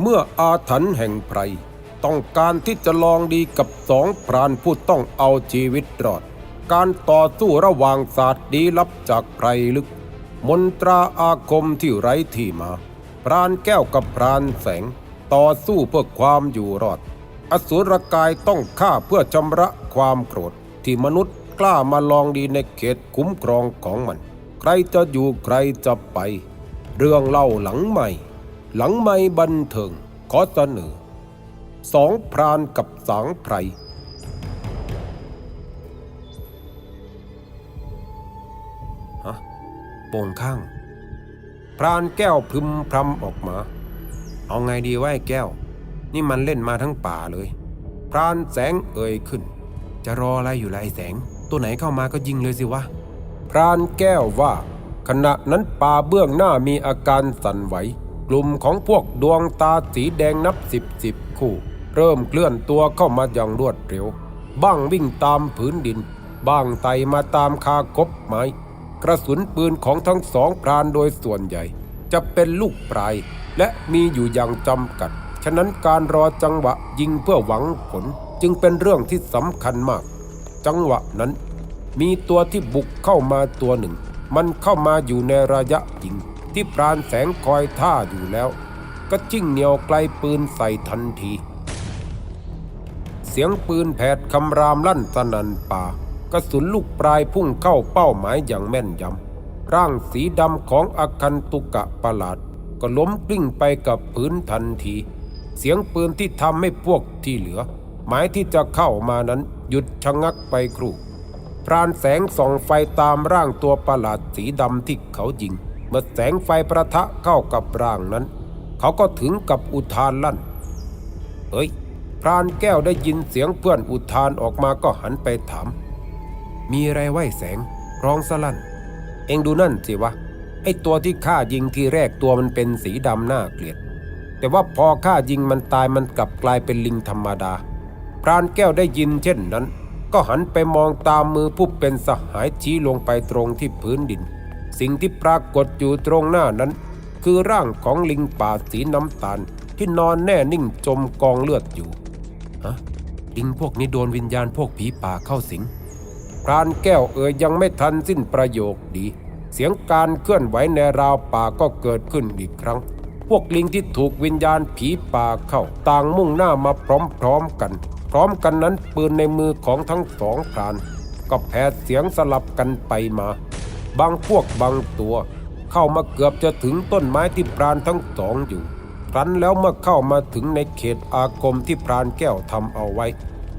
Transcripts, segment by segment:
เมื่ออาถรรพ์แห่งไพรต้องการที่จะลองดีกับสองพรานผู้ต้องเอาชีวิตรอด การต่อสู้ระหว่างศาสตร์ดีลับจากไพรลึก มนตราอาคมที่ไร้ที่มา พรานแก้วกับพรานแสง ต่อสู้เพื่อความอยู่รอด อสุรกายต้องฆ่าเพื่อชำระความโกรธ ที่มนุษย์กล้ามาลองดีในเขตคุ้มครองของมัน ใครจะอยู่ใครจะไป เรื่องเล่าหลังใหม่ หลังไม่บันเทิงขอเสนอสองพรานกับสางไพร ฮะ โป่งข้าง พรานแก้วพึมพรำออกมา เอาไงดีวะไอ้แก้ว นี่มันเล่นมาทั้งป่าเลย พรานแสงเอ่ยขึ้น จะรออะไรอยู่ล่ะไอ้แสง ตัวไหนเข้ามาก็ยิงเลยสิวะ พรานแก้วว่า ขณะนั้นป่าเบื้องหน้ามีอาการสั่นไหว กลุ่มของพวกดวงตาสีแดงนับสิบสิบคู่ เริ่มเคลื่อนตัวเข้ามาอย่างรวดเร็ว บ้างวิ่งตามผืนดิน บ้างไต่มาตามคากบไม้ กระสุนปืนของทั้งสองพรานโดยส่วนใหญ่ จะเป็นลูกปลาย และมีอยู่อย่างจำกัด ฉะนั้นการรอจังหวะยิงเพื่อหวังผลจึงเป็นเรื่องที่สำคัญมาก จังหวะนั้น มีตัวที่บุกเข้ามาตัวหนึ่ง มันเข้ามาอยู่ในระยะยิง ที่ปราณแสงคอยท่าอยู่แล้ว ก็จิ้งเหนียวไกลปืนใส่ทันที เสียงปืนแผดคำรามลั่นสนันป่ากระสุนลูกปลายพุ่งเข้าเป้าหมายอย่างแม่นยำ ร่างสีดำของอาคันตุกะประหลาด ก็ล้มกลิ้งไปกับพื้นทันที เสียงปืนที่ทำให้พวกที่เหลือ หมายที่จะเข้ามานั้นหยุดชะงักไปครู่พรานแสงส่องไฟตามร่างตัวประหลาดสีดำที่เขายิง เมื่อแสงไฟประทะเข้ากับร่างนั้น เขาก็ถึงกับอุทานลั่นเฮ้ย พรานแก้วได้ยินเสียงเพื่อนอุทานออกมาก็หันไปถาม มีอะไรไหวแสงร้องสลั่น เองดูนั่นสิวะ ไอตัวที่ข้ายิงทีแรกตัวมันเป็นสีดำหน้าเกลียด แต่ว่าพอข้ายิงมันตายมันกลับกลายเป็นลิงธรรมดา พรานแก้วได้ยินเช่นนั้น ก็หันไปมองตามมือผู้เป็นสหายชี้ลงไปตรงที่พื้นดิน สิ่งที่ปรากฏอยู่ตรงหน้านั้น คือร่างของลิงป่าสีน้ำตาลที่นอนแน่นิ่งจมกองเลือดอยู่ฮะลิงพวกนี้โดนวิญญาณพวกผีป่าเข้าสิงพรานแก้วเอ่ยยังไม่ทันสิ้นประโยคดี เสียงการเคลื่อนไหวในราวป่าก็เกิดขึ้นอีกครั้ง พวกลิงที่ถูกวิญญาณผีป่าเข้าต่างมุ่งหน้ามาพร้อมๆกัน พร้อมกันนั้นปืนในมือของทั้งสองพราน ก็แผดเสียงสลับกันไปมา บางพวกบางตัว เข้ามาเกือบจะถึงต้นไม้ที่พรานทั้งสองอยู่ ครั้นแล้วเมื่อเข้ามาถึงในเขตอาคมที่พรานแก้วทำเอาไว้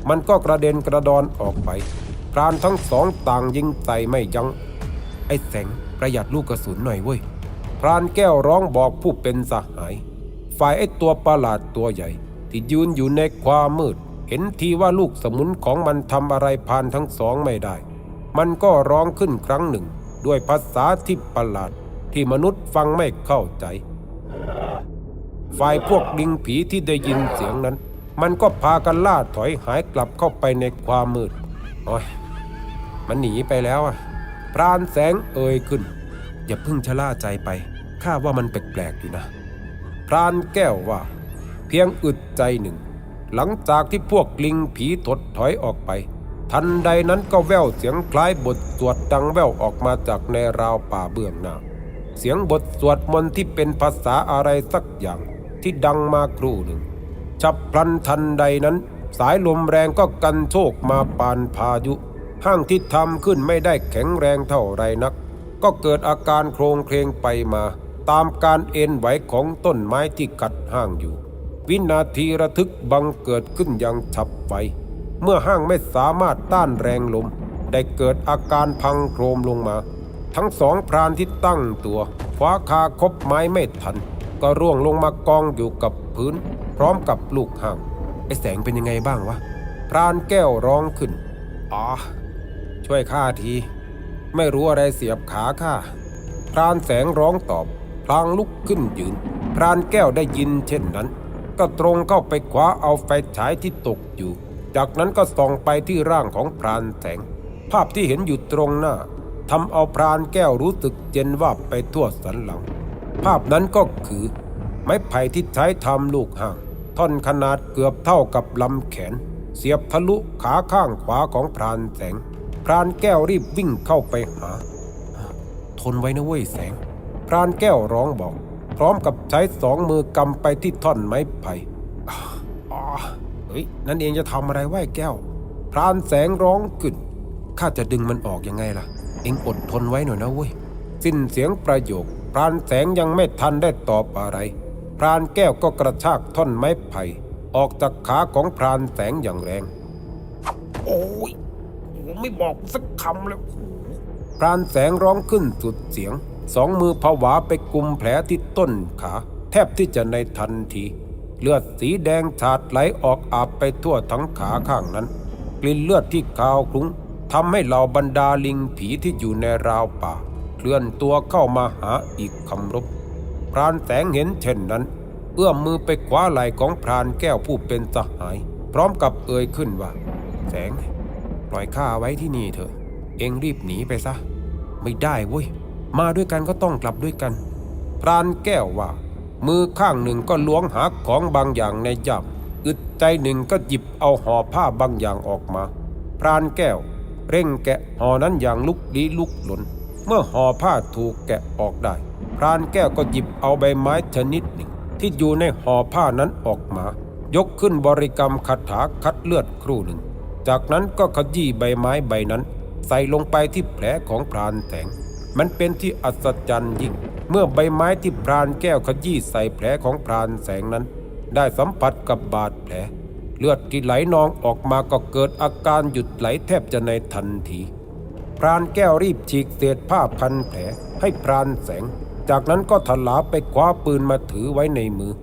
มันก็กระเด็นกระดอนออกไปพรานทั้งสองต่างยิงใส่ไม่ยัง้ง ไอ้แสงประหยัดลูกกระสุนหน่อยเว้ยพรานแก้วร้องบอกผู้เป็นสหาย ฝ่ายไอ้ตัวประหลาดตัวใหญ่ ที่ยืนอยู่ในความมืด เห็นทีว่าลูกสมุนของมันทำอะไรพรานทั้งสองไม่ได้ มันก็ร้องขึ้นครั้งหนึ่ง ด้วยภาษาที่ประหลาดที่มนุษย์ฟังไม่เข้าใจ ฝ่ายพวกลิงผีที่ได้ยินเสียงนั้น มันก็พากันล่าถอยหายกลับเข้าไปในความมืดโอ้ยมันหนีไปแล้วอะพรานแสงเอ่ยขึ้น อย่าเพิ่งชะล่าใจไปข้าว่ามันแปลกๆอยู่นะ พรานแก้วว่า เพียงอึดใจหนึ่ง หลังจากที่พวกลิงผีถดถอยออกไป ทันใดนั้นก็แว่วเสียงคล้ายบทสวดดังแว่วออกมาจากในราวป่าเบื้องหน้า เสียงบทสวดมนต์ที่เป็นภาษาอะไรสักอย่างที่ดังมาครู่หนึ่งฉับพลันทันใดนั้น สายลมแรงก็กันโชคมาปานพายุห้างที่ทำขึ้นไม่ได้แข็งแรงเท่าไรนัก ก็เกิดอาการโครงเคลงไปมา ตามการเอ็นไหวของต้นไม้ที่กัดห้างอยู่ วินาทีระทึกบังเกิดขึ้นอย่างฉับไว เมื่อห้างไม่สามารถต้านแรงลม ได้เกิดอาการพังโครมลงมา ทั้งสองพรานที่ตั้งตัวคว้าคาคบไม้ไม่ทัน ก็ร่วงลงมากองอยู่กับพื้น พร้อมกับลูกห่างไอแสงเป็นยังไงบ้างวะ พรานแก้วร้องขึ้นอ๋อช่วยข้าที ไม่รู้อะไรเสียบขาข้าพรานแสงร้องตอบ พลางลุกขึ้นยืน พรานแก้วได้ยินเช่นนั้น ก็ตรงเข้าไปคว้าเอาไฟฉายที่ตกอยู่ จากนั้นก็ส่องไปที่ร่างของพรานแสง ภาพที่เห็นอยู่ตรงหน้าทำเอาพรานแก้วรู้สึกเย็นวาบไปทั่วสันหลัง ภาพนั้นก็คือ ไม้ไผ่ที่ใช้ทำลูกห่าง ท่อนขนาดเกือบเท่ากับลำแขน เสียบทะลุขาข้างขวาของพรานแสง พรานแก้วรีบวิ่งเข้าไปหา ทนไว้นะเว้ยแสง พรานแก้วร้องบอก พร้อมกับใช้สองมือกำไปที่ท่อนไม้ไผ่ เฮ้ยนั่นเองจะทำอะไรไว้แก้ว พรานแสงร้องขึ้นข้าจะดึงมันออกยังไงล่ะ เอ็งอดทนไว้หน่อยนะเว้ย สิ้นเสียงประโยค พรานแสงยังไม่ทันได้ตอบอะไร พรานแก้วก็กระชากท่อนไม้ไผ่ออกจากขาของพรานแสงอย่างแรง โอ้ยผมไม่บอกสักคำเลยพรานแสงร้องขึ้นสุดเสียง สองมือผวาไปกุมแผลที่ต้นขา แทบที่จะในทันที เลือดสีแดงฉาดไหลออกอาบไปทั่วทั้งขาข้างนั้น กลิ่นเลือดที่คาวคลุ้งทำให้เหล่าบรรดาลิงผีที่อยู่ในราวป่า เคลื่อนตัวเข้ามาหาอีกคำรบพรานแสงเห็นเช่นนั้น เอื้อมมือไปคว้าไหล่ของพรานแก้วผู้เป็นสหาย พร้อมกับเอ่ยขึ้นว่า แสง ปล่อยข้าไว้ที่นี่เถอะ เองรีบหนีไปซะ ไม่ได้เว้ย มาด้วยกันก็ต้องกลับด้วยกัน พรานแก้วว่า มือข้างหนึ่งก็ล้วงหาของบางอย่างในย่ำอึดใจหนึ่งก็หยิบเอาห่อผ้าบางอย่างออกมา พรานแก้ว เร่งแกะห่อนั้นอย่างลุกลี้ลุกหลน เมื่อห่อผ้าถูกแกะออกได้ พรานแก้วก็หยิบเอาใบไม้ชนิดหนึ่ง ที่อยู่ในห่อผ้านั้นออกมา ยกขึ้นบริกรรมคาถาคัดเลือดครู่หนึ่ง จากนั้นก็ขยี้ใบไม้ใบนั้น ใส่ลงไปที่แผลของพรานแสงมันเป็นที่อัศจรรย์ยิ่ง เมื่อใบไม้ที่พรานแก้วขยี้ใส่แผลของพรานแสงนั้น ได้สัมผัสกับบาดแผล เลือดที่ไหลนองออกมาก็เกิดอาการหยุดไหลแทบจะในทันที พรานแก้วรีบฉีกเศษผ้าพันแผลให้พรานแสง จากนั้นก็ถลาไปคว้าปืนมาถือไว้ในมือ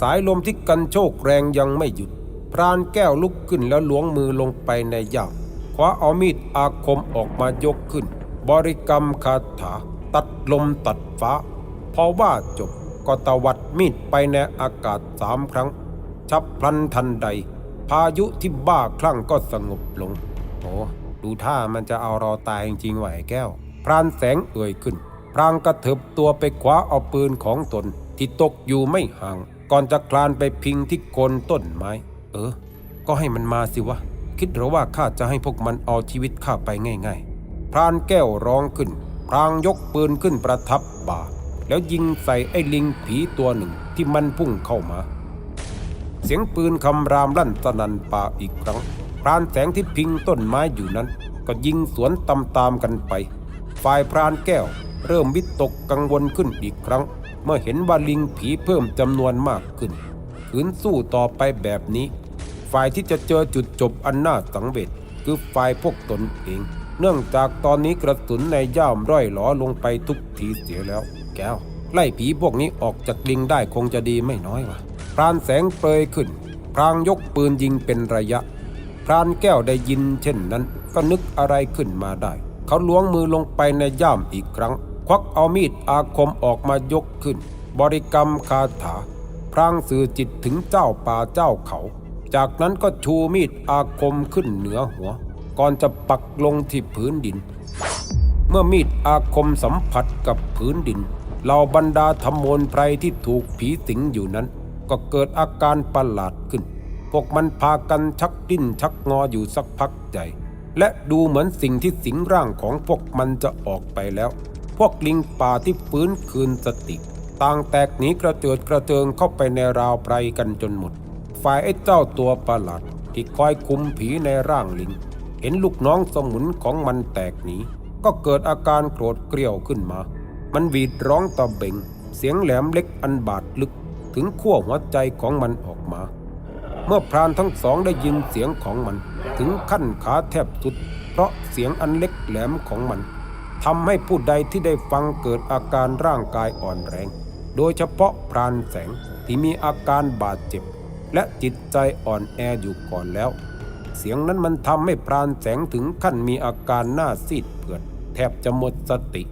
สายลมที่กันโชกแรงยังไม่หยุด พรานแก้วลุกขึ้นแล้วล้วงมือลงไปในย่ามคว้าเอามีดอาคมออกมายกขึ้น บริกรรมคาถา ตัดลมตัดฟ้า พอว่าจบก็ตวัดมีดไปในอากาศสามครั้งฉับพลันทันใด พายุที่บ้าคลั่งก็สงบลง โอ้ดูท่ามันจะเอาเราตายจริงๆไหวแก้ว พรานแสงเอ่ยขึ้น พรางกระเถิบตัวไปคว้าเอาปืนของตน ที่ตกอยู่ไม่ห่าง ก่อนจะคลานไปพิงที่โคนต้นไม้ เออ ก็ให้มันมาสิวะ คิดหรือว่าข้าจะให้พวกมันเอาชีวิตข้าไปง่าย ๆ พรานแก้วร้องขึ้น พรางยกปืนขึ้นประทับบ่า แล้วยิงใส่ไอ้ลิงผีตัวหนึ่งที่มันพุ่งเข้ามา เสียงปืนคำรามลั่นสนันป่าอีกครั้งพรานแสงที่พิงต้นไม้อยู่นั้น ก็ยิงสวนตำตามกันไป ฝ่ายพรานแก้ว เริ่มวิตกกังวลขึ้นอีกครั้ง เมื่อเห็นว่าลิงผีเพิ่มจำนวนมากขึ้นขืนสู้ต่อไปแบบนี้ ฝ่ายที่จะเจอจุดจบอันน่าสังเวชคือฝ่ายพวกตนเอง เนื่องจากตอนนี้กระสุนในย่ามร่อยหลอลงไปทุกทีเสียแล้ว แก้ว ไล่ผีพวกนี้ออกจากลิงได้คงจะดีไม่น้อยว่ะพรานแสงเปรยขึ้น พรางยกปืนยิงเป็นระยะ พรานแก้วได้ยินเช่นนั้น ก็นึกอะไรขึ้นมาได้ เขาล้วงมือลงไปในย่ามอีกครั้ง ควักเอามีดอาคมออกมายกขึ้น บริกรรมคาถา พรางสื่อจิตถึงเจ้าป่าเจ้าเขา จากนั้นก็ชูมีดอาคมขึ้นเหนือหัว ก่อนจะปักลงที่พื้นดินเมื่อมีดอาคมสัมผัสกับพื้นดิน เหล่าบรรดาธรรมนไพรที่ถูกผีสิงอยู่นั้น ก็เกิดอาการประหลาดขึ้น พวกมันพากันชักดิ้นชักงออยู่สักพักใหญ่และดูเหมือนสิ่งที่สิงร่างของพวกมันจะออกไปแล้ว พวกลิงป่าที่ฟื้นคืนสติ ต่างแตกหนีกระเจิดกระเจิงเข้าไปในราวไพรกันจนหมด ฝ่ายไอ้เจ้าตัวประหลาดที่คอยคุมผีในร่างลิง เห็นลูกน้องสมุนของมันแตกหนีก็เกิดอาการโกรธเกรี้ยวขึ้นมา มันวีดร้องตะเบ่ง เสียงแหลมเล็กอันบาดลึกถึงขั้วหัวใจของมันออกมา เมื่อพรานทั้งสองได้ยินเสียงของมัน ถึงขั้นขาแทบสุด เพราะเสียงอันเล็กแหลมของมันทำให้ผู้ใดที่ได้ฟังเกิดอาการร่างกายอ่อนแรง โดยเฉพาะพรานแสงที่มีอาการบาดเจ็บ และจิตใจอ่อนแออยู่ก่อนแล้ว เสียงนั้นมันทำให้พรานแสงถึงขั้นมีอาการหน้าซีดเผือด แทบจะหมดสติ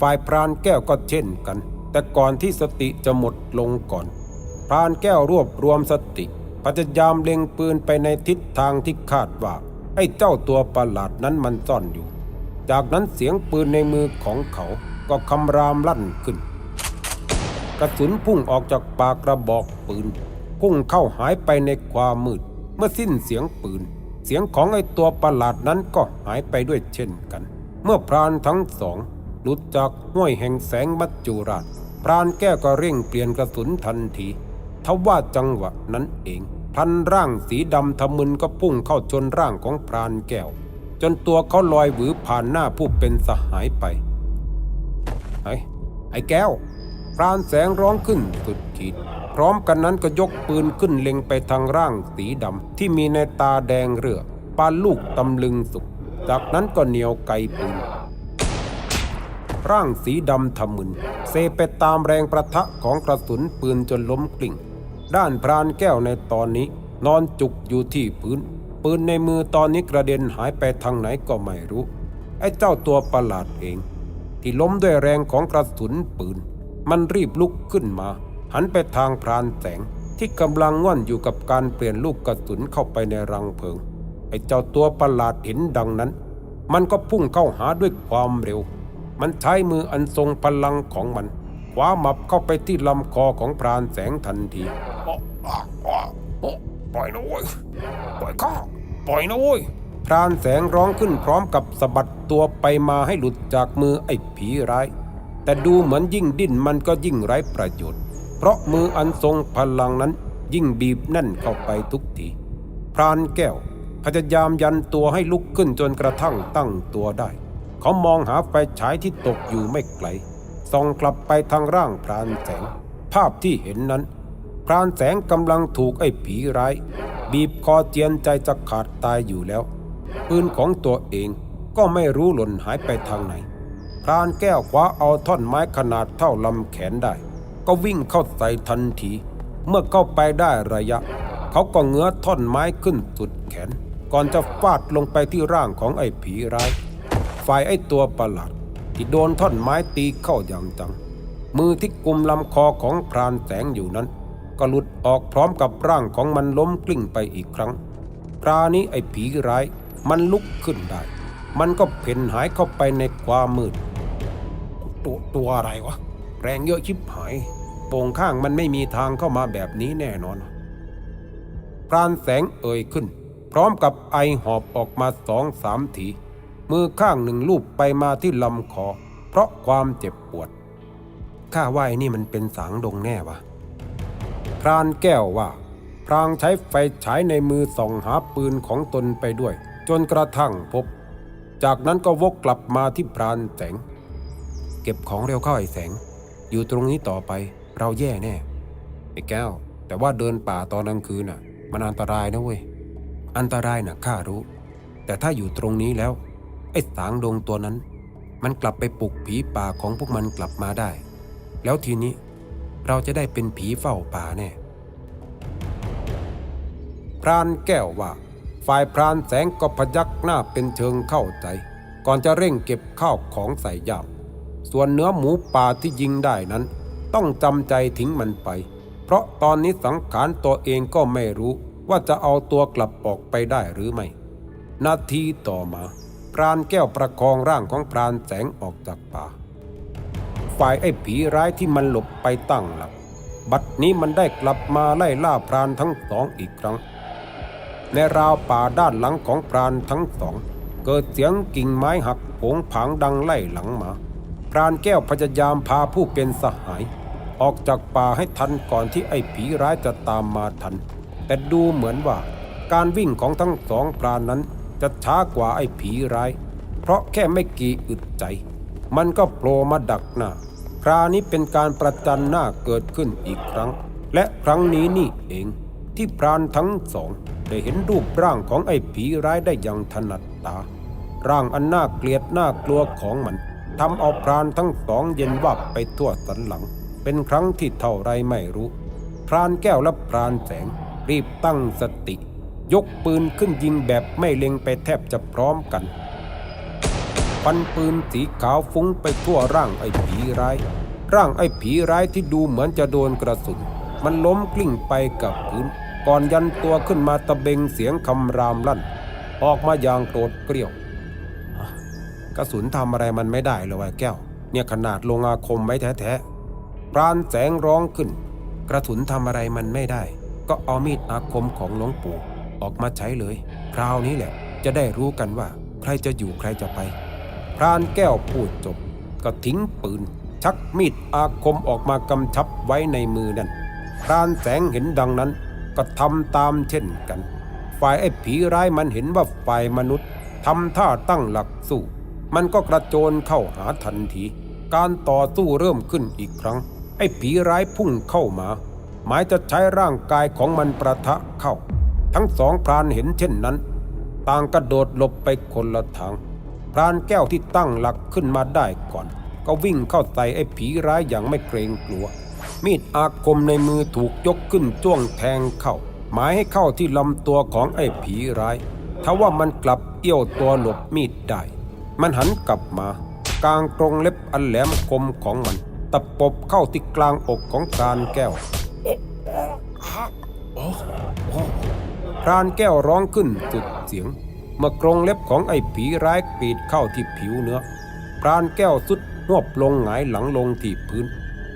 ฝ่ายพรานแก้วก็เช่นกัน แต่ก่อนที่สติจะหมดลงก่อน พรานแก้วรวบรวมสติพยายามเล็งปืนไปในทิศทางที่คาดว่าไอ้เจ้าตัวประหลาดนั้นมันซ่อนอยู่ จากนั้นเสียงปืนในมือของเขาก็คำรามลั่นขึ้น กระสุนพุ่งออกจากปากกระบอกปืน พุ่งเข้าหายไปในความมืด เมื่อสิ้นเสียงปืน เสียงของไอ้ตัวประหลาดนั้นก็หายไปด้วยเช่นกัน เมื่อพรานทั้งสอง หลุดจากห้วยแห่งแสงมัจจุราช พรานแก้วก็เร่งเปลี่ยนกระสุนทันทีทว่าจังหวะนั้นเองพันร่างสีดำทะมึนก็พุ่งเข้าชนร่างของพรานแก้ว จนตัวเขาลอยหวือผ่านหน้าผู้เป็นสหายไปไอ้ไอ้แก้ว พรานแสงร้องขึ้นสุดขีด พร้อมกันนั้นก็ยกปืนขึ้นเล็งไปทางร่างสีดำที่มีในตาแดงเรือปานลูกตำลึงสุก จากนั้นก็เหนียวไกปืน ร่างสีดำทะมึนเซไปตามแรงประทะของกระสุนปืนจนล้มกลิ้งด้านพรานแก้วในตอนนี้ นอนจุกอยู่ที่พื้น ปืนในมือตอนนี้กระเด็นหายไปทางไหนก็ไม่รู้ ไอ้เจ้าตัวประหลาดเอง ที่ล้มด้วยแรงของกระสุนปืน มันรีบลุกขึ้นมา หันไปทางพรานแสงที่กำลังง่อนอยู่กับการเปลี่ยนลูกกระสุนเข้าไปในรังเพลิง ไอ้เจ้าตัวประหลาดเห็นดังนั้น มันก็พุ่งเข้าหาด้วยความเร็ว มันใช้มืออันทรงพลังของมันคว้าหมับเข้าไปที่ลำคอของพรานแสงทันทีปล่อยนะเว้ยปล่อยข้าปล่อยนะเว้ยพรานแสงร้องขึ้นพร้อมกับสะบัดตัวไปมาให้หลุดจากมือไอ้ผีร้าย แต่ดูเหมือนยิ่งดิ้นมันก็ยิ่งไร้ประโยชน์ เพราะมืออันทรงพลังนั้นยิ่งบีบแน่นเข้าไปทุกที พรานแก้วพยายามยันตัวให้ลุกขึ้นจนกระทั่งตั้งตัวได้ เขามองหาไฟฉายที่ตกอยู่ไม่ไกลส่องกลับไปทางร่างพรานแสง ภาพที่เห็นนั้น พรานแสงกำลังถูกไอ้ผีร้าย บีบคอเจียนใจจะขาดตายอยู่แล้ว ปืนของตัวเองก็ไม่รู้หล่นหายไปทางไหน พรานแก้วคว้าเอาท่อนไม้ขนาดเท่าลำแขนได้ ก็วิ่งเข้าใส่ทันที เมื่อเข้าไปได้ระยะ เขาก็เงื้อท่อนไม้ขึ้นสุดแขน ก่อนจะฟาดลงไปที่ร่างของไอ้ผีร้าย ฝ่ายไอ้ตัวประหลาดที่โดนท่อนไม้ตีเข้าอย่างจัง มือที่กุมลำคอของพรานแสงอยู่นั้น ก็หลุดออกพร้อมกับร่างของมันล้มกลิ้งไปอีกครั้งครานี้ไอ้ผีร้ายมันลุกขึ้นได้ มันก็เพ่นหายเข้าไปในความมืด ตัวตัวอะไรวะ แรงเยอะชิบหาย โป่งข้างมันไม่มีทางเข้ามาแบบนี้แน่นอนพรานแสงเอ่ยขึ้น พร้อมกับไอหอบออกมาสองสามที มือข้างหนึ่งลูบไปมาที่ลำคอ เพราะความเจ็บปวด ข้าว่าไอ้นี่มันเป็นสางดงแน่วะพรานแก้วว่า พรางใช้ไฟฉายในมือส่องหาปืนของตนไปด้วย จนกระทั่งพบ จากนั้นก็วกกลับมาที่พรานแสง เก็บของเร็วเข้าไอ้แสง อยู่ตรงนี้ต่อไปเราแย่แน่ไอ้แก้ว แต่ว่าเดินป่าตอนกลางคืนน่ะ มันอันตรายนะเว้ยอันตรายน่ะข้ารู้ แต่ถ้าอยู่ตรงนี้แล้ว ไอ้สางดงตัวนั้น มันกลับไปปลุกผีป่าของพวกมันกลับมาได้ แล้วทีนี้เราจะได้เป็นผีเฝ้าป่าแน่พรานแก้วว่า ฝ่ายพรานแสงก็พยักหน้าเป็นเชิงเข้าใจ ก่อนจะเร่งเก็บข้าวของใส่ย่ามส่วนเนื้อหมูป่าที่ยิงได้นั้น ต้องจำใจทิ้งมันไป เพราะตอนนี้สังขารตัวเองก็ไม่รู้ว่าจะเอาตัวกลับออกไปได้หรือไม่ นาทีต่อมา พรานแก้วประคองร่างของพรานแสงออกจากป่า ฝ่ายไอ้ผีร้ายที่มันหลบไปตั้งหลัก บัดนี้มันได้กลับมาไล่ล่าพรานทั้งสองอีกครั้ง ในราวป่าด้านหลังของพรานทั้งสอง เกิดเสียงกิ่งไม้หักโผงผางดังไล่หลังมา พรานแก้วพยายามพาผู้เป็นสหาย ออกจากป่าให้ทันก่อนที่ไอ้ผีร้ายจะตามมาทัน แต่ดูเหมือนว่าการวิ่งของทั้งสองพรานนั้น จะช้ากว่าไอ้ผีร้าย เพราะแค่ไม่กี่อึดใจ มันก็โผล่มาดักหน้า คราวนี้เป็นการประจันหน้าเกิดขึ้นอีกครั้ง และครั้งนี้นี่เอง ที่พรานทั้งสอง ได้เห็นรูปร่างของไอ้ผีร้ายได้อย่างถนัดตา ร่างอันน่าเกลียดน่ากลัวของมันทำเอาพรานทั้งสองเย็นวับไปทั่วสันหลัง เป็นครั้งที่เท่าไรไม่รู้ พรานแก้วและพรานแสงรีบตั้งสติ ยกปืนขึ้นยิงแบบไม่เล็งไปแทบจะพร้อมกันฟันปืนสีขาวฟุ้งไปทั่วร่างไอ้ผีร้าย ร่างไอ้ผีร้ายที่ดูเหมือนจะโดนกระสุน มันล้มกลิ้งไปกับพื้น ก่อนยันตัวขึ้นมาตะเบงเสียงคำรามลั่น ออกมาอย่างโกรธเกรี้ยว กระสุนทำอะไรมันไม่ได้เลยวะแก้ว เนี่ยขนาดลงอาคมไว้แท้ๆพรานแสงร้องขึ้น กระสุนทำอะไรมันไม่ได้ ก็เอามีดอาคมของหลวงปู่ ออกมาใช้เลย คราวนี้แหละ จะได้รู้กันว่า ใครจะอยู่ใครจะไป พรานแก้วพูดจบ ก็ทิ้งปืน ชักมีดอาคมออกมากำชับไว้ในมือนั่นพรานแสงเห็นดังนั้น ก็ทำตามเช่นกัน ฝ่ายไอ้ผีร้ายมันเห็นว่าฝ่ายมนุษย์ทำท่าตั้งหลักสู้ มันก็กระโจนเข้าหาทันที การต่อสู้เริ่มขึ้นอีกครั้ง ไอ้ผีร้ายพุ่งเข้ามา หมายจะใช้ร่างกายของมันประทะเข้า ทั้งสองพรานเห็นเช่นนั้น ต่างกระโดดหลบไปคนละทาง พรานแก้วที่ตั้งหลักขึ้นมาได้ก่อน ก็วิ่งเข้าใส่ไอ้ผีร้ายอย่างไม่เกรงกลัว มีดอาคมในมือถูกยกขึ้นจ้วงแทงเข้า หมายให้เข้าที่ลำตัวของไอ้ผีร้ายทว่ามันกลับเอี้ยวตัวหลบมีดได้ มันหันกลับมากลางกรงเล็บอันแหลมคมของมัน ตะปบเข้าที่กลางอกของพรานแก้ว พรานแก้วร้องขึ้นสุดเสียง เมื่อกรงเล็บของไอ้ผีร้ายกรีดเข้าที่ผิวเนื้อพรานแก้วสุดนวบลงหงายหลังลงที่พื้น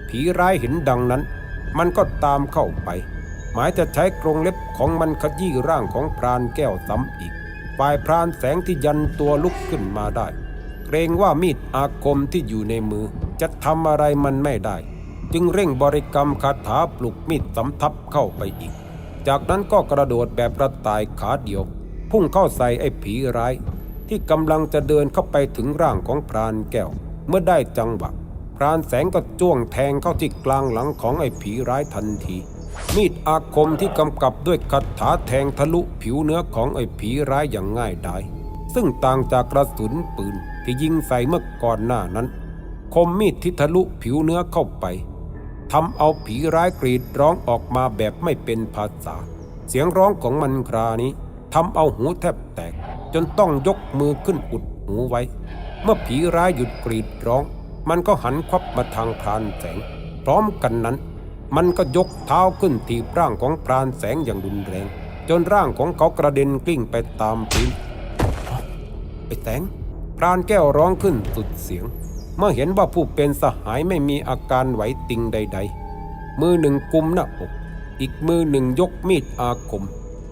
ผีร้ายเห็นดังนั้น มันก็ตามเข้าไป หมายจะใช้กรงเล็บของมันขยี้ร่างของพรานแก้วซ้ำอีกฝ่ายพรานแสงที่ยันตัวลุกขึ้นมาได้ เกรงว่ามีดอาคมที่อยู่ในมือ จะทำอะไรมันไม่ได้ จึงเร่งบริกรรมคาถาปลุกมีดสำทับเข้าไปอีก จากนั้นก็กระโดดแบบกระต่ายขาเดียว พุ่งเข้าใส่ไอ้ผีร้าย ที่กำลังจะเดินเข้าไปถึงร่างของพรานแก้ว เมื่อได้จังหวะพรานแสงก็จ้วงแทงเข้าที่กลางหลังของไอ้ผีร้ายทันที มีดอาคมที่กำกับด้วยคาถาแทงทะลุผิวเนื้อของไอ้ผีร้ายอย่างง่ายดายซึ่งต่างจากกระสุนปืนที่ยิงใส่เมื่อก่อนหน้านั้น คมมีดที่ทะลุผิวเนื้อเข้าไป ทำเอาผีร้ายกรีดร้องออกมาแบบไม่เป็นภาษา เสียงร้องของมันครานี้ทำเอาหูแทบแตก จนต้องยกมือขึ้นอุดหูไว้ เมื่อผีร้ายหยุดกรีดร้อง มันก็หันควับมาทางพรานแสง พร้อมกันนั้น มันก็ยกเท้าขึ้นทีบร่างของพรานแสงอย่างรุนแรง จนร่างของเขากระเด็นกลิ้งไปตามพื้นไอ้แสงพรานแก้วร้องขึ้นสุดเสียง เมื่อเห็นว่าผู้เป็นสหายไม่มีอาการไหวติงใด ๆ มือหนึ่งกุมหน้าอก อีกมือหนึ่งยกมีดอาคม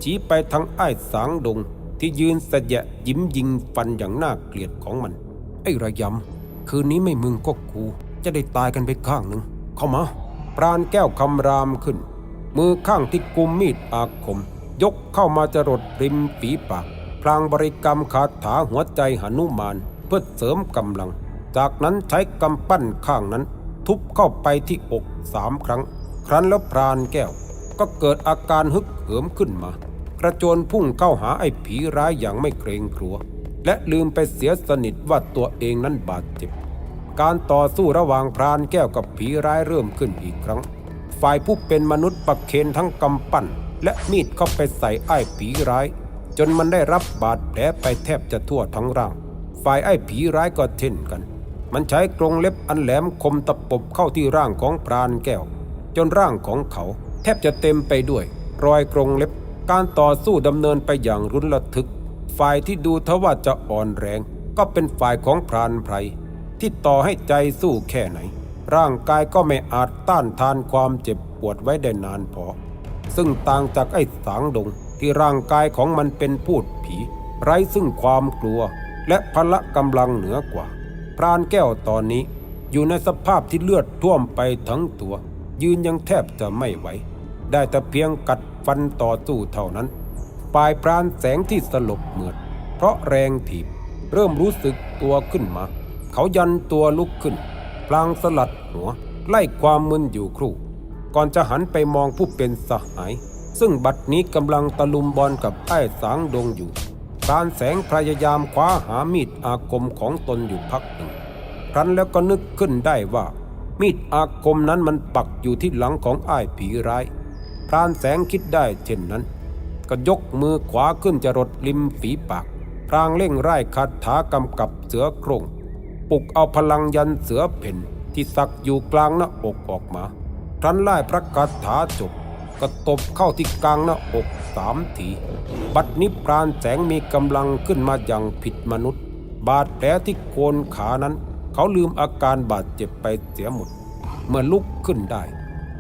ชี้ไปทางไอ้สางดง ที่ยืนสะยะยิ้มยิงฟันอย่างน่าเกลียดของมัน ไอ้ระยำ คืนนี้ไม่มึงก็กูจะได้ตายกันไปข้างหนึ่ง เข้ามา ปราณแก้วคำรามขึ้น มือข้างที่กุมมีดอาคม ยกเข้ามาจรดริมฝีปากพลางบริกรรมคาถาหัวใจหนุมานเพื่อเสริมกำลัง จากนั้นใช้กำปั้นข้างนั้น ทุบเข้าไปที่อกสามครั้ง ครั้นแล้วพรานแก้ว ก็เกิดอาการฮึกเหิมขึ้นมา กระโจนพุ่งเข้าหาไอ้ผีร้ายอย่างไม่เกรงกลัว และลืมไปเสียสนิทว่าตัวเองนั้นบาดเจ็บ การต่อสู้ระหว่างพรานแก้วกับผีร้ายเริ่มขึ้นอีกครั้ง ฝ่ายผู้เป็นมนุษย์ประเคนทั้งกำปั้น และมีดเข้าไปใส่ไอ้ผีร้าย จนมันได้รับบาดแผลไปแทบจะทั่วทั้งร่าง ฝ่ายไอ้ผีร้ายก็เช่นกัน มันใช้กรงเล็บอันแหลมคมตะปบเข้าที่ร่างของพรานแก้ว จนร่างของเขาแทบจะเต็มไปด้วย รอยกรงเล็บการต่อสู้ดำเนินไปอย่างรุนระทึก ฝ่ายที่ดูทว่าจะอ่อนแรง ก็เป็นฝ่ายของพรานไพรที่ต่อให้ใจสู้แค่ไหน ร่างกายก็ไม่อาจต้านทานความเจ็บปวดไว้ได้นานพอ ซึ่งต่างจากไอ้สางดงที่ร่างกายของมันเป็นพูดผี ไร้ซึ่งความกลัวและพละกำลังเหนือกว่า พรานแก้วตอนนี้อยู่ในสภาพที่เลือดท่วมไปทั้งตัว ยืนยังแทบจะไม่ไหว ได้แต่เพียงกัดฟันต่อสู้เท่านั้น ปลายพรานแสงที่สลบเหมือด เพราะแรงถีบ เริ่มรู้สึกตัวขึ้นมา เขายันตัวลุกขึ้น พลางสลัดหัว ไล่ความมึนอยู่ครู่ ก่อนจะหันไปมองผู้เป็นสหาย ซึ่งบัดนี้กำลังตะลุมบอลกับไอ้สางดงอยู่ พรานแสงพยายามคว้าหามีดอาคมของตนอยู่พักหนึ่งครั้นแล้วก็นึกขึ้นได้ว่า มีดอาคมนั้นมันปักอยู่ที่หลังของอ้ายผีร้ายพรานแสงคิดได้เช่นนั้น ก็ยกมือขวาขึ้นจะรดริมฝีปาก พรางเร่งไร่คาถากำกับเสือโครงปลุกเอาพลังยันเสือเพ่นที่สักอยู่กลางหน้าอกออกมาครั้นไล่พระคาถาจบ ก็ตบเข้าที่กลางหน้าอกสามที บัดนี้พรานแสงมีกำลังขึ้นมาอย่างผิดมนุษย์ บาดแผลที่โคนขานั้น เขาลืมอาการบาดเจ็บไปเสียหมด เมื่อลุกขึ้นได้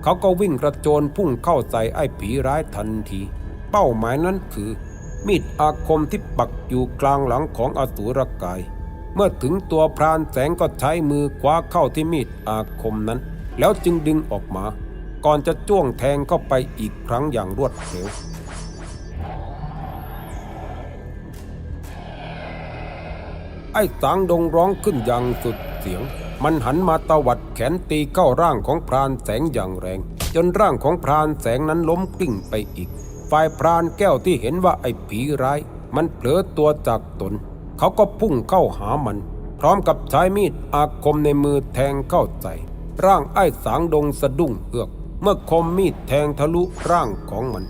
เขาก็วิ่งกระโจนพุ่งเข้าใส่ไอ้ผีร้ายทันที เป้าหมายนั้นคือ มีดอาคมที่ปักอยู่กลางหลังของอสูรกาย เมื่อถึงตัวพรานแสงก็ใช้มือคว้าเข้าที่มีดอาคมนั้น แล้วจึงดึงออกมา ก่อนจะจ้วงแทงเข้าไปอีกครั้งอย่างรวดเร็วไอ้สางดงร้องขึ้นอย่างสุดเสียง มันหันมาตวัดแขนตีเข้าร่างของพรานแสงอย่างแรง จนร่างของพรานแสงนั้นล้มกลิ้งไปอีก ฝ่ายพรานแก้วที่เห็นว่าไอ้ผีร้าย มันเผลอตัวจากตน เขาก็พุ่งเข้าหามัน พร้อมกับใช้มีดอาคมในมือแทงเข้าใส่ร่างไอ้สางดงสะดุ้งเฮือก เมื่อคมมีดแทงทะลุร่างของมัน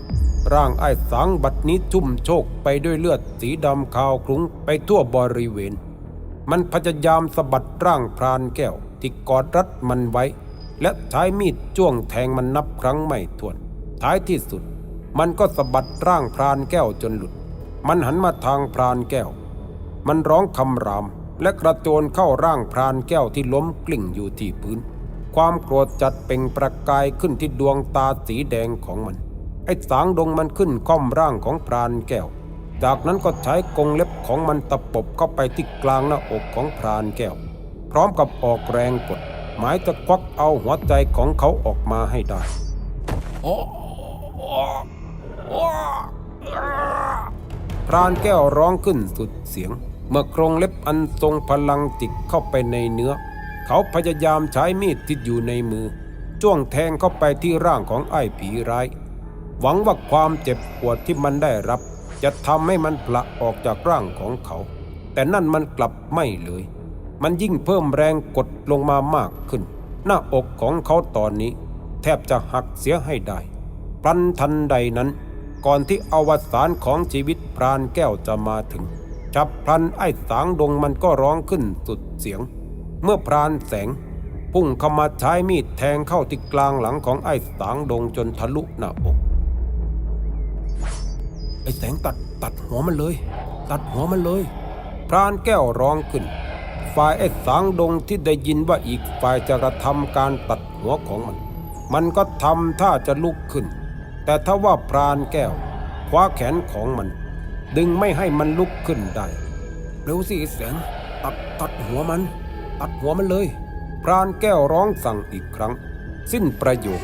ร่างไอ้สางบัดนี้ชุ่มโชกไปด้วยเลือดสีดำขาวคลุ้งไปทั่วบริเวณ มันพยายามสะบัดร่างพรานแก้วที่กอดรัดมันไว้ และใช้มีดจ้วงแทงมันนับครั้งไม่ถ้วน ท้ายที่สุด มันก็สะบัดร่างพรานแก้วจนหลุด มันหันมาทางพรานแก้ว มันร้องคำรามและกระโจนเข้าร่างพรานแก้วที่ล้มกลิ้งอยู่ที่พื้น ความโกรธจัดเปล่งประกายขึ้นที่ดวงตาสีแดงของมัน ไอ้สางดงมันขึ้นค่อมร่างของพรานแก้ว จากนั้นก็ใช้กรงเล็บของมันตะปบเข้าไปที่กลางหน้าอกของพรานแก้ว พร้อมกับออกแรงกด หมายจะควักเอาหัวใจของเขาออกมาให้ได้พรานแก้วร้องขึ้นสุดเสียง เมื่อโครงเล็บอันทรงพลังติดเข้าไปในเนื้อ เขาพยายามใช้มีดที่อยู่ในมือ จ้วงแทงเข้าไปที่ร่างของไอ้ผีร้าย หวังว่าความเจ็บปวดที่มันได้รับ จะทำให้มันผละออกจากร่างของเขา แต่นั่นมันกลับไม่เลย มันยิ่งเพิ่มแรงกดลงมามากขึ้น หน้าอกของเขาตอนนี้ แทบจะหักเสียให้ได้พลันทันใดนั้น ก่อนที่อวสานของชีวิตพรานแก้วจะมาถึงจับพลันไอ้สางดงมันก็ร้องขึ้นสุดเสียง เมื่อพรานแสง พุ่งเข้ามาใช้มีดแทงเข้าที่กลางหลังของไอ้สางดงจนทะลุหน้าอก ไอ้แสงตัดตัดหัวมันเลย ตัดหัวมันเลย พรานแก้วร้องขึ้น ฝ่ายไอ้สางดงที่ได้ยินว่าอีกฝ่ายจะกระทำการตัดหัวของมัน มันก็ทำท่าจะลุกขึ้น แต่ถ้าว่าพรานแก้ว คว้าแขนของมัน ดึงไม่ให้มันลุกขึ้นได้เร็วสิไอ้แสงตัดตัดหัวมัน ตัดหัวมันเลย พรานแก้วร้องสั่งอีกครั้ง สิ้นประโยค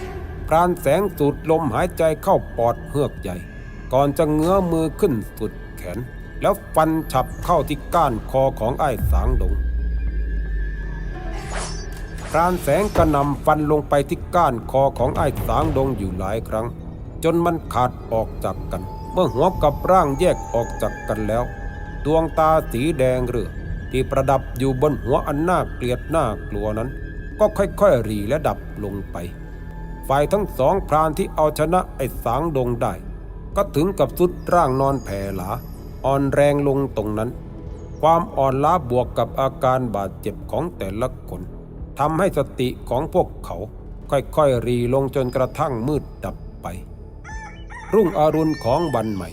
พรานแสงสูดลมหายใจเข้าปอดเฮือกใหญ่ ก่อนจะเงื้อมือขึ้นสุดแขน แล้วฟันฉับเข้าที่ก้านคอของไอ้สางดงพรานแสงกระนำฟันลงไปที่ก้านคอของไอ้สางดงอยู่หลายครั้ง จนมันขาดออกจากกัน เมื่อหัวกับร่างแยกออกจากกันแล้ว ดวงตาสีแดงเรือ ที่ประดับอยู่บนหัวอันน่าเกลียดน่ากลัวนั้น ก็ค่อยๆรีและดับลงไป ฝ่ายทั้งสองพรานที่เอาชนะไอ้สางดงได้ ก็ถึงกับสุดร่างนอนแผ่หลา อ่อนแรงลงตรงนั้น ความอ่อนล้าบวกกับอาการบาดเจ็บของแต่ละคนทำให้สติของพวกเขาค่อยๆรีลงจนกระทั่งมืดดับไป รุ่งอรุณของวันใหม่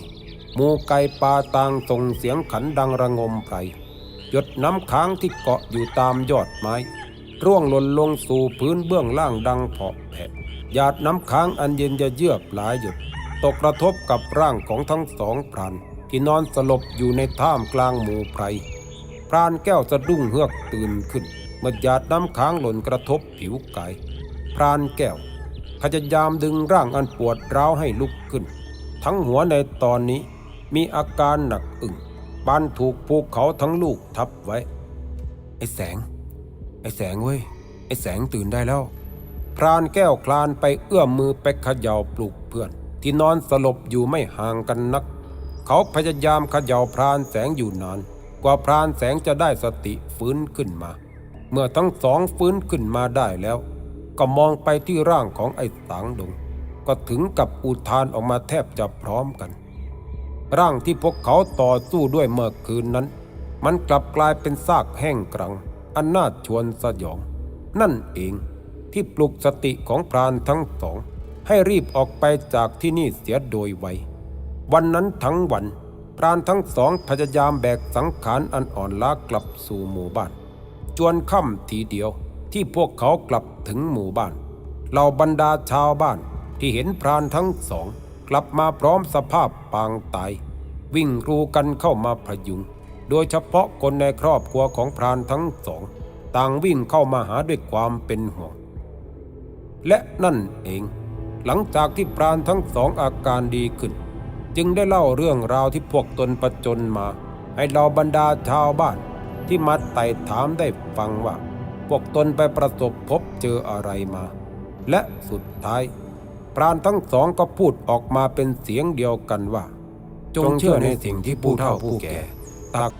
หมูไก่ปลาต่างส่งเสียงขันดังระงมไพร หยดน้ำค้างที่เกาะอยู่ตามยอดไม้ ร่วงหล่นลงสู่พื้นเบื้องล่างดังเพาะแผ่หยาดน้ำค้างอันเย็นจะเยือกหลายหยด ตกกระทบกับร่างของทั้งสองพรานที่นอนสลบอยู่ในท่ามกลางหมู่ไพรพรานแก้วสะดุ้งเฮือกตื่นขึ้นเมื่อหยาดน้ำค้างหล่นกระทบผิวกายพรานแก้วพยายามดึงร่างอันปวดร้าวให้ลุกขึ้น ทั้งหัวในตอนนี้มีอาการหนักอึ้ง ปานถูกภูเขาทั้งลูกทับไว้ ไอ้แสง ไอ้แสงเว้ย ไอ้แสงตื่นได้แล้ว พรานแก้วคลานไปเอื้อมมือไปเขย่าปลุกเพื่อน ที่นอนสลบอยู่ไม่ห่างกันนัก เขาพยายามเขย่าพรานแสงอยู่นาน กว่าพรานแสงจะได้สติฟื้นขึ้นมา เมื่อทั้งสองฟื้นขึ้นมาได้แล้ว ก็มองไปที่ร่างของไอ้สางดง ก็ถึงกับอุทานออกมาแทบจะพร้อมกัน ร่างที่พวกเขาต่อสู้ด้วยเมื่อคืนนั้น มันกลับกลายเป็นซากแห้งกรัง อันน่าชวนสยอง นั่นเองที่ปลุกสติของพรานทั้งสอง ให้รีบออกไปจากที่นี่เสียโดยไววันนั้นทั้งวันพรานทั้งสองพยายามแบกสังขารอันอ่อนล้ากลับสู่หมู่บ้าน จวนค่ำทีเดียวที่พวกเขากลับถึงหมู่บ้านเหล่าบรรดาชาวบ้านที่เห็นพรานทั้งสอง กลับมาพร้อมสภาพปางตาย วิ่งกรูกันเข้ามาพยุง โดยเฉพาะคนในครอบครัวของพรานทั้งสอง ต่างวิ่งเข้ามาหาด้วยความเป็นห่วง และนั่นเอง หลังจากที่พรานทั้งสองอาการดีขึ้น จึงได้เล่าเรื่องราวที่พวกตนประจนมา ให้เราบรรดาชาวบ้านที่มาไต่ถามได้ฟังว่า พวกตนไปประสบพบเจออะไรมา และสุดท้าย พรานทั้งสองก็พูดออกมาเป็นเสียงเดียวกันว่า จงเชื่อในสิ่งที่ผู้เฒ่าผู้แก่ตัก